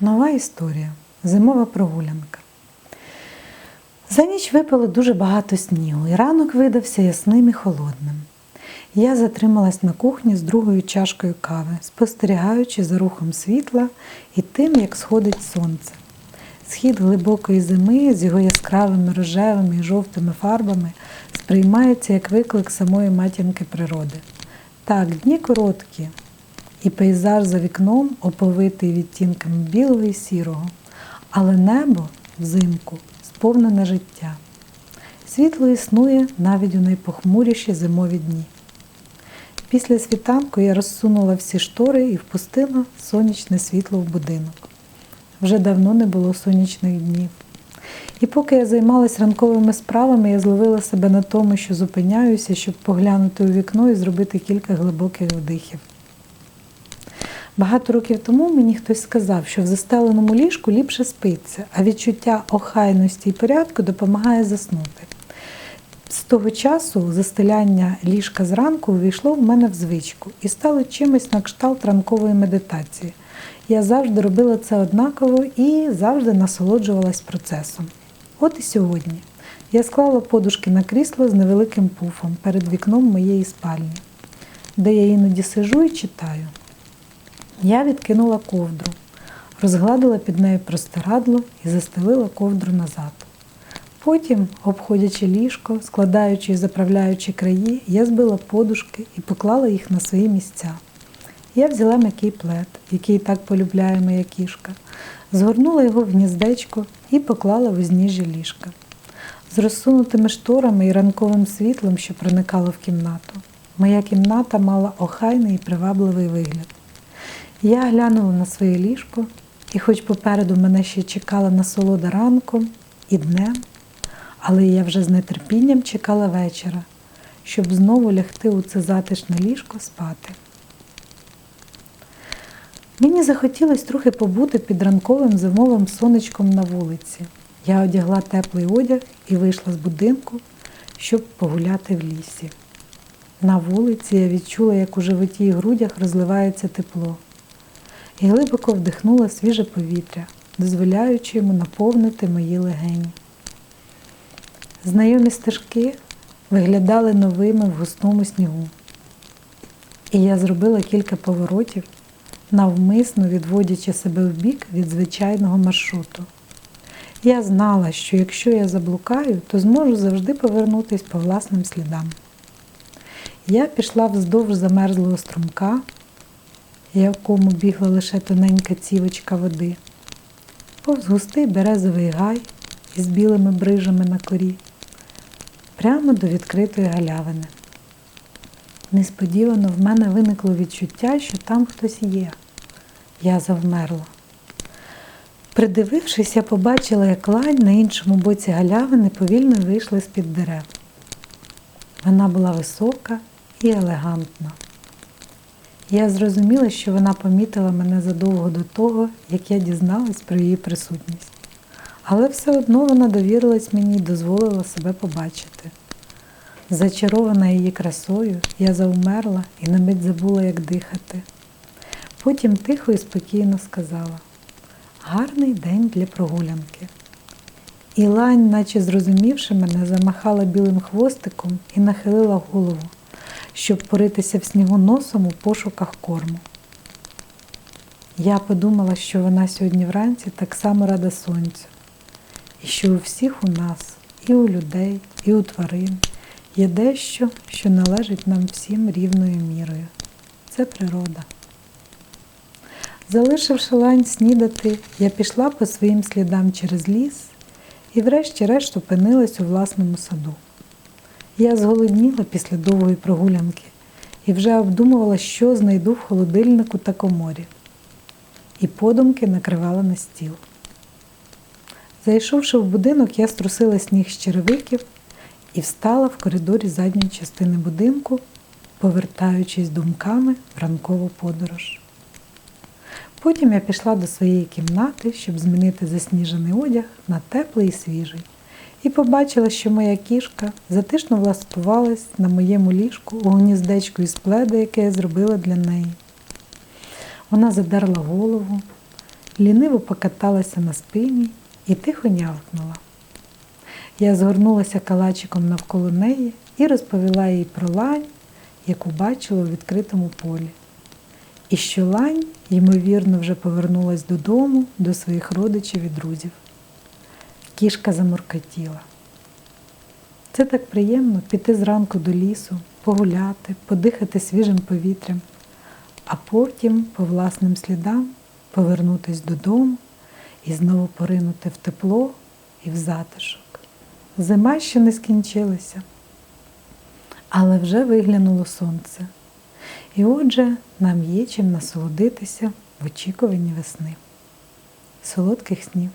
Нова історія. Зимова прогулянка. За ніч випало дуже багато снігу, і ранок видався ясним і холодним. Я затрималась на кухні з другою чашкою кави, спостерігаючи за рухом світла і тим, як сходить сонце. Схід глибокої зими з його яскравими рожевими і жовтими фарбами сприймається як виклик самої матінки природи. Так, дні короткі, і пейзаж за вікном оповитий відтінками білого і сірого, але небо взимку сповнене життя. Світло існує навіть у найпохмуріші зимові дні. Після світанку я розсунула всі штори і впустила сонячне світло в будинок. Вже давно не було сонячних днів. І поки я займалась ранковими справами, я зловила себе на тому, що зупиняюся, щоб поглянути у вікно і зробити кілька глибоких вдихів. Багато років тому мені хтось сказав, що в застеленому ліжку ліпше спиться, а відчуття охайності і порядку допомагає заснути. З того часу застеляння ліжка зранку увійшло в мене в звичку і стало чимось на кшталт ранкової медитації. Я завжди робила це однаково і завжди насолоджувалась процесом. От і сьогодні я склала подушки на крісло з невеликим пуфом перед вікном моєї спальні, де я іноді сижу і читаю. Я відкинула ковдру, розгладила під нею простирадло і застелила ковдру назад. Потім, обходячи ліжко, складаючи і заправляючи краї, я збила подушки і поклала їх на свої місця. Я взяла м'який плед, який так полюбляє моя кішка, згорнула його в гніздечко і поклала в узніжжя ліжка. З розсунутими шторами і ранковим світлом, що проникало в кімнату. Моя кімната мала охайний і привабливий вигляд. Я глянула на своє ліжко, і хоч попереду мене ще чекала насолода ранком і днем, але я вже з нетерпінням чекала вечора, щоб знову лягти у це затишне ліжко спати. Мені захотілося трохи побути під ранковим зимовим сонечком на вулиці. Я одягла теплий одяг і вийшла з будинку, щоб погуляти в лісі. На вулиці я відчула, як у животі і грудях розливається тепло, і глибоко вдихнула свіже повітря, дозволяючи йому наповнити мої легені. Знайомі стежки виглядали новими в густому снігу. І я зробила кілька поворотів, навмисно відводячи себе вбік від звичайного маршруту. Я знала, що якщо я заблукаю, то зможу завжди повернутися по власним слідам. Я пішла вздовж замерзлого струмка, якому бігла лише тоненька цівочка води, повз густий березовий гай із білими брижами на корі, прямо до відкритої галявини. Несподівано в мене виникло відчуття, що там хтось є. Я завмерла. Придивившись, я побачила, як лань на іншому боці галявини повільно вийшла з-під дерев. Вона була висока і елегантна. Я зрозуміла, що вона помітила мене задовго до того, як я дізналась про її присутність. Але все одно вона довірилась мені і дозволила себе побачити. Зачарована її красою, я завмерла і на мить забула, як дихати. Потім тихо і спокійно сказала гарний день для прогулянки. І лань, наче зрозумівши мене, замахала білим хвостиком і нахилила голову, щоб поритися в снігу носом у пошуках корму. Я подумала, що вона сьогодні вранці так само рада сонцю, і що у всіх у нас, і у людей, і у тварин є дещо, що належить нам всім рівною мірою. Це природа. Залишивши лань снідати, я пішла по своїм слідам через ліс і врешті-решт опинилась у власному саду. Я зголодніла після довгої прогулянки і вже обдумувала, що знайду в холодильнику та коморі, і подумки накривала на стіл. Зайшовши в будинок, я струсила сніг з черевиків і встала в коридорі задньої частини будинку, повертаючись думками в ранкову подорож. Потім я пішла до своєї кімнати, щоб змінити засніжений одяг на теплий і свіжий, і побачила, що моя кішка затишно влаштувалась на моєму ліжку у гніздечку із пледа, яке я зробила для неї. Вона задерла голову ліниво покаталася на спині і тихо нявкнула. Я згорнулася калачиком навколо неї і розповіла їй про лань, яку бачила у відкритому полі. І що лань, ймовірно, вже повернулась додому до своїх родичів і друзів. Кішка замуркотіла. Це так приємно піти зранку до лісу, погуляти, подихати свіжим повітрям, а потім по власним слідам повернутись додому і знову поринути в тепло і в затишок. Зима ще не скінчилася, але вже виглянуло сонце. І отже, нам є чим насолодитися в очікуванні весни. Солодких снів!